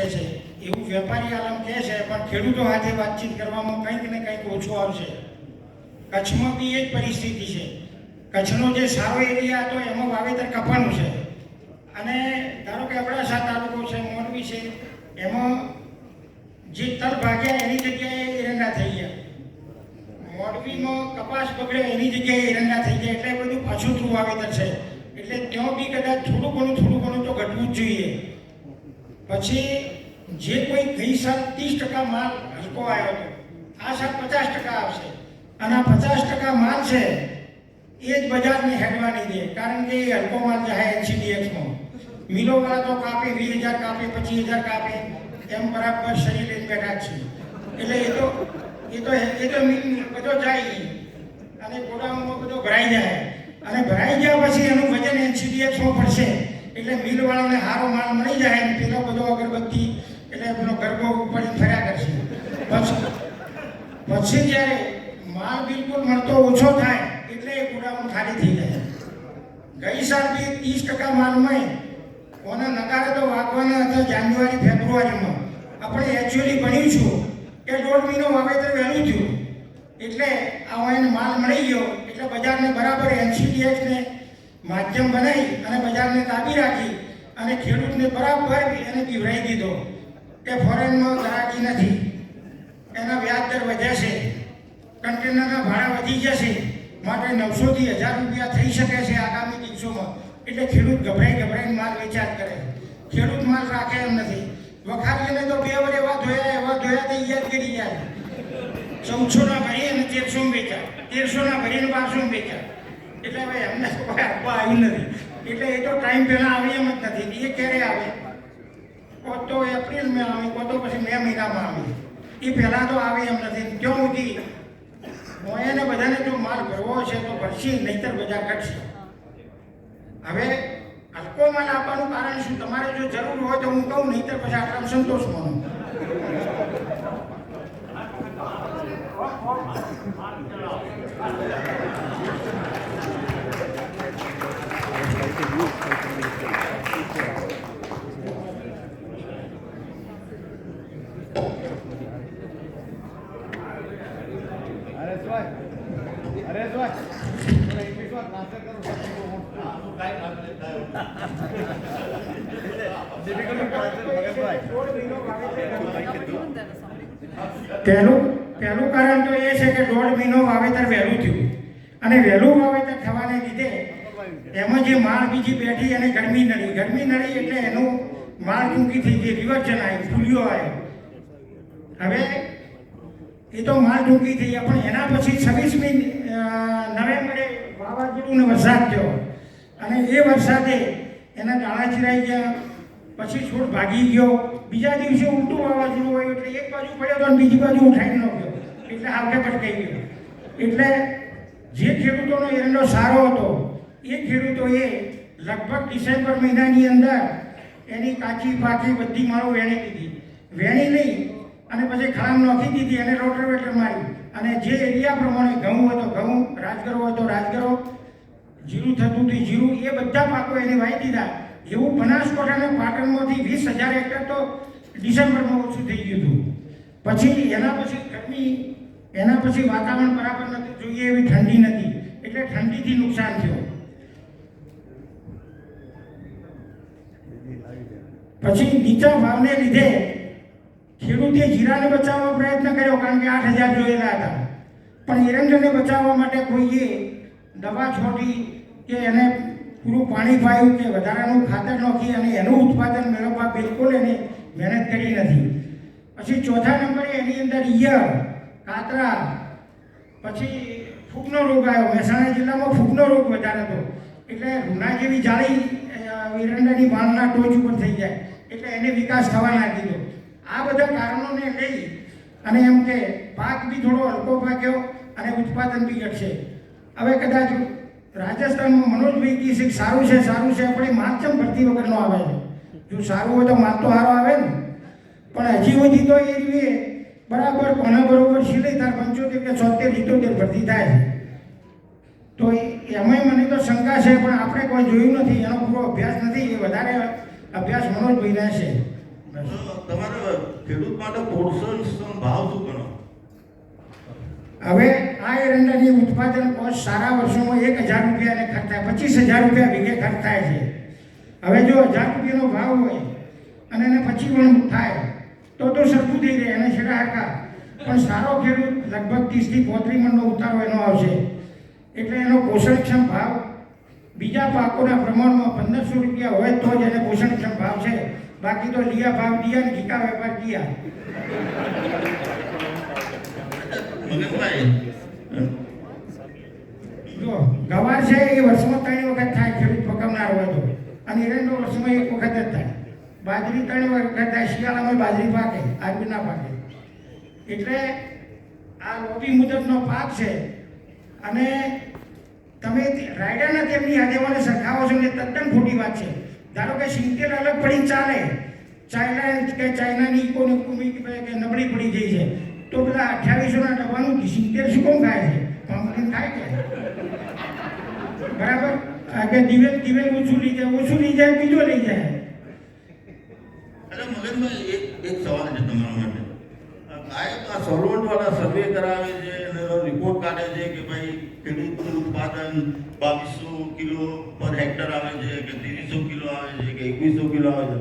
કહે છે એવું વેપારી આલમ કહે છે, પણ ખેડૂતો સાથે વાતચીત કરવામાં કંઈક ને કંઈક ઓછું આવશે. કચ્છમાં બી એ જ પરિસ્થિતિ છે. કચ્છનો જે સારો એરિયા હતો, એમાં વાવેતર કપાનું છે. અને ધારો કે અબડાસા તાલુકો છે, મોરબી છે, એમાં જે તલ ભાગ્યા એની જગ્યાએ એરંડા થઈ ગયા. મોરબીમાં કપાસ બગડે એની જગ્યાએ એરંડા થઈ ગયા. એટલે બધું પાછું વાવેતર છે. એટલે ત્યાં બી કદાચ થોડું ઘણું થોડું ઘણું તો ઘટવું જ જોઈએ. પછી જે કોઈ ગઈ સાલ ત્રીસ ટકા માલ હલકો આવ્યો હતો, આ સાલ પચાસ ટકા આવશે. અને આ પચાસ ટકા માલ છે, એ જ બજારને હેડવાની દે, કારણ કે એ હલકો માલ જાય એનસીડીએક્સમાં મિલોવાળા તો કાપે, વીસ હજાર કાપે, પચીસ હજાર કાપે, એમ બરાબર શરીર લઈને બેઠા છે એટલે એ તો એ તો એ તો બધો જાય. અને ગોડાઉનમાં બધો ભરાઈ જાય. અને ભરાઈ ગયા પછી એનું વજન એનસીડીએક્સમાં પડશે. એટલે મિલવાળાને સારો માલ મળી જાય પેલો બધો અગરબત્તી એટલે એમનો ગરબો ઉપાડી ફર્યા કરશે. પછી પછી જ્યારે માલ બિલકુલ મળતો ઓછો થાય, એટલે એ ગોડાઉન ખાલી થઈ જાય. ગઈ સાલ બી ત્રીસ ટકા માલમાં કોને નકારે તો વાગવાના હતા જાન્યુઆરી, ફેબ્રુઆરીમાં. આપણે એકચ્યુઅલી ભણ્યું છું કે દોઢ મહિનો વાવેતર વહેલું થયું. એટલે આ એને માલ મળી ગયો, એટલે બજારને બરાબર એનસીડીએક્સને માધ્યમ બનાવી અને બજારને કાબી રાખી અને ખેડૂતને બરાબર એને પીવડાવી દીધો. કે ફોરેનમાં ગ્રાહકી નથી. એના વ્યાજ દર વધે છે. કન્ટેનરના ભાડા વધી જશે માટે નવસોથી હજાર રૂપિયા થઈ શકે છે આગામી દિવસોમાં. એટલે ખેડૂત ગભરાઈ ગભરાઈને માલ વેચાણ કરે. ખેડૂત માલ રાખે એમ નથી. વખારીને તો બે વાર એવા ધોયા એવા ધોયા તો યાદ કરી જાય. ચૌદસો ના ભરી અને તેરસો વેચ્યા. તેરસો ના ભરીને બારસો વેચ્યા. એટલે હવે એમને કોઈ આપવા આવ્યું નથી. એટલે એ તો ટાઈમ પહેલાં આવી એમ જ નથી. એ ક્યારે આવે? કો તો એપ્રિલમાં આવી કો પછી મે મહિનામાં આવી. એ પહેલાં તો આવે એમ નથી. ક્યાં સુધી મોયાને બધાને જો માલ ભરવો છે તો ભરશી, નહીતર બધા ઘટશે હવે હલકો માલ આપવાનું કારણ શું? તમારે જો જરૂર હોય તો હું કહું, નહીતર પછી આટલા સંતોષ માનું અરે પહેલું પહેલું કારણ તો એ છે કે દોઢ મહિનો વાવેતર વહેલું થયું. અને વહેલું વાવેતર થવાને લીધે એમાં જે માળ બીજી બેઠી અને ગરમી નડી ગરમી નડી એટલે એનું માળ ટૂંકી થઈ ગઈ રિવર્જન આવ્યું, ફૂલ્યો આવ્યો. હવે એ તો માલ ટૂંકી થઈ પણ એના પછી છવ્વીસમી નવેમ્બરે વાવાઝોડું ને વરસાદ થયો. અને એ વરસાદે એના દાણા ચિરાઈ ગયા, પછી છોડ ભાગી ગયો. બીજા દિવસે ઉલટું વાવાઝોડું હોય એટલે એક બાજુ પડ્યો તો બીજી બાજુ ઉઠાઈ નાખ્યો એટલે હાવડે પટકાઈ ગયો. એટલે જે ખેડૂતોનો એરંડો સારો હતો, એ ખેડૂતોએ લગભગ ડિસેમ્બર મહિનાની અંદર એની કાચી પાકી બધી માળો વેણી દીધી વેણી નહીં અને પછી ખરામ નાખી દીધી અને રોટરવેટર મારી અને જે એરિયા પ્રમાણે ઘઉં હોય તો ઘઉં, રાજગરો હોય તો રાજગરો, જીરું થતું હતું જીરું, એ બધા પાકો એને વાવી દીધા. એવું બનાસકાંઠા અને પાટણમાંથી વીસ હજાર હેક્ટર તો ડિસેમ્બરમાં ઓછું થઈ ગયું હતું. પછી એના પછી ગરમી, એના પછી વાતાવરણ બરાબર નથી જોઈએ એવી ઠંડી નથી. એટલે ઠંડીથી નુકસાન થયું. પછી નીચા ભાવને લીધે ખેડૂતે જીરાને બચાવવાનો પ્રયત્ન કર્યો કારણ કે આઠ હજાર જોયેલા હતા. પણ એરંડાને બચાવવા માટે કોઈએ દવા છોડી કે એને પૂરું પાણી પાયું કે વધારાનું ખાતર નાખી અને એનું ઉત્પાદન મેળવવા બિલકુલ એને મહેનત કરી નથી. પછી ચોથા નંબરે એની અંદર ઈયળ, કાતરા, પછી ફૂગનો રોગ આવ્યો. મહેસાણા જિલ્લામાં ફૂગનો રોગ વધારે હતો. એટલે રૂના જેવી જાળી એરંડાની માળના ટોચ ઉપર થઈ જાય. એટલે એને વિકાસ થવા ના દીધો. આ બધા કારણોને લઈ અને એમ કે પાક બી થોડો હલકો પાક્યો અને ઉત્પાદન બી ઘટશે. હવે કદાચ રાજસ્થાનમાં મનોજભાઈ કહે છે સારું છે સારું છે આપણે એ ચમ ભરતી વગરનો આવે છે. જો સારું હોય તો માલ તો સારો આવે ને. પણ હજી સુધી તો એ રીતે બરાબર કોના બરોબર સિલાઈ તાર પંચોતેર કે છોતેર ઇતોતેર ભરતી થાય છે. તો એમાંય મને તો શંકા છે, પણ આપણે કોઈ જોયું નથી, એનો પૂરો અભ્યાસ નથી, એ વધારે અભ્યાસ મનોજભાઈને છે બસ તમે ખેડૂત માટે પ્રોત્સાહન ભાવ શું ગણો? હવે આ એરંડાની ઉત્પાદન કોસ્ટ સારા વર્ષોમાં એક હજાર રૂપિયાને ખર્ચાય પચીસ હજાર રૂપિયા વીઘે ખર્ચાય છે. હવે જો હજાર રૂપિયાનો ભાવ હોય અને એને પછી પણ થાય, તો તો સરખું થઈ રહે, એને છેડા હરકા. પણ સારો ખેડૂત લગભગ ત્રીસથી પોત્રીસ મણનો ઉતારો એનો આવશે. એટલે એનો પોષણક્ષમ ભાવ બીજા પાકોના પ્રમાણમાં પંદરસો રૂપિયા હોય તો જ એને પોષણક્ષમ ભાવ છે. બાકી તો લીયા ભાવ દિયા ને ઘીકા વેપાર મગનભાઈ જો ગવાર છે એ વર્ષમાં ત્રણ વખત થાય ખેડૂત પકવનાર હોય તો. અને એરંડો વર્ષમાં એક વખત જ થાય. બાજરી ત્રણ વખત થાય શિયાળામાં બાજરી પાકે આરબી ના પાકે. એટલે આ લોબી મુજબનો પાક છે. અને તમે રાયડાના તેમની આગેવાને સરખાવો છો ને તદ્દન ખોટી વાત છે. ધારો કે સિંગતેલ અલગ પડી ચાલે, ચાઇના કે ચાઇનાની ઇકોનોમી કે નબળી પડી ગઈ છે. તો પેલા અઠ્યાવીસોના ડબ્બાનું સિંગતેલ શું કોણ ખાય છે? પંપકિન ખાય છે બરાબર? કે દિવેલ દિવેલ ઓછું લઈ જાય, ઓછું લઈ જાય, બીજો લઈ જાય. અરે મગનભાઈ એક એક સવાલ છે તમારા માટે. આ આ સર્વે કરાવે છે રિપોર્ટ કાઢે છે કે ભાઈ ઉત્પાદન બાવીસો કિલો પર હેક્ટર આવે છે કે ત્રીસો કિલો આવે છે કે એકવીસો કિલો આવે છે.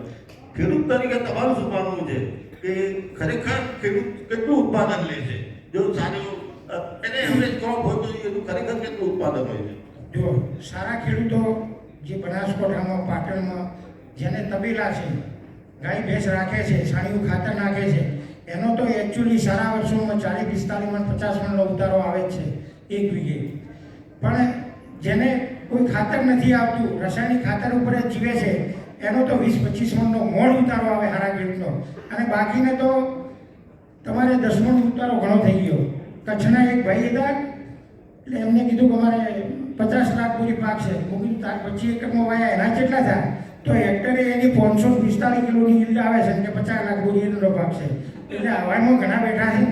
ખેડૂત તરીકે તમારું શું માનવું છે? કે ખરેખર ખેડૂત કેટલું ઉત્પાદન લે છે? જો સારું એને એવરેજ ક્રોપ હોય તો એનું ખરેખર કેટલું ઉત્પાદન હોય છે? જો, સારા ખેડૂતો જે બનાસકોઠામાં, પાટણમાં જેને તબેલા છે, ગાય ભેંસ રાખે છે, છાણિયું ખાતર નાખે છે, એનો તો એકચ્યુઅલી સારા વર્ષોમાં ચાલીસ પિસ્તાલીસ મણ, પચાસ મણનો ઉતારો આવે છે, એક વીઘે. પણ જેને કોઈ ખાતર નથી આવતું, રાસાયણિક ખાતર ઉપર જ જીવે છે, એનો તો વીસ પચીસ મણનો મોડ ઉતારો આવે હારા ખેડૂતનો અને બાકીને તો તમારે દસ મણ ઉતારો ઘણો થઈ ગયો. કચ્છના એક ભાઈ હતા એટલે એમને કીધું કે અમારે પચાસ લાખ પૂરી પાક છે. હું કીધું, તાર પછી એકમો વાયા એના જેટલા થાય તો હેક્ટરે એની પાંચસો પિસ્તાલીસ કિલોની yield આવે છે કે પચાસ લાખ પૂરી એનો પાક છે. એટલે આવામાં ઘણા બેઠા છે.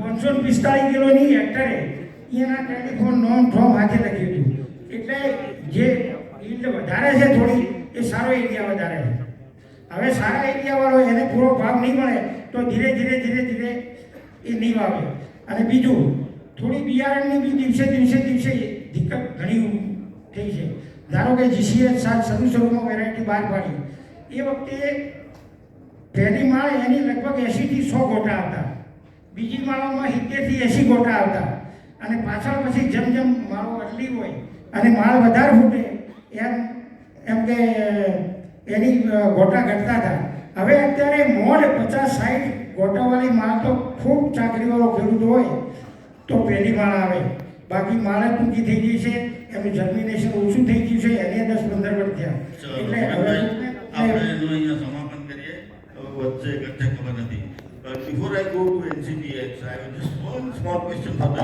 પાંચસો પિસ્તાળીસ કિલોની હેક્ટરે એના ટેલિફોન નોન ફોર્મ હાથે લખ્યું હતું. એટલે જે yield વધારે છે થોડી, એ સારો એરિયા વધારે છે. હવે સારા એરિયાવાળો એને પૂરો ભાવ નહીં મળે, તો ધીરે ધીરે ધીરે ધીરે એ નહીં વાવે અને બીજું, થોડી બિયારણની બી દિવસે દિવસે દિવસે દિક્કત ઘણી થઈ છે. ધારો કે જીસીએચ સાત શરૂ શરૂમાં વેરાયટી બહાર પાડી. એ વખતે પહેલી માળ એની લગભગ એંશીથી સો ગોટા આવતા બીજી માળોમાં સિત્તેરથી એંસી ગોટા આવતા. અને પાછળ પછી જેમ જેમ માળો અટલી હોય અને માળ વધારે ફૂટે એમ એમ કે એની ગોટા ઘટતા હતા. હવે અત્યારે મોડ પચાસ સાઠ ગોટાવાળી માળ તો ખૂબ ચાકરીવાળો ખેડૂત હોય તો પહેલી માળ આવે. બાકી માળ ટૂંકી થઈ ગઈ છે એમનું જર્મિનેશન ઓછું થઈ ગયું છે એને દસ પંદર વર્ષ થયા. એટલે હવે આપણે અહીંયા સમાપન કરીએ વચ્ચે ખબર નથી. before I go to NCTS, I have just one small question for the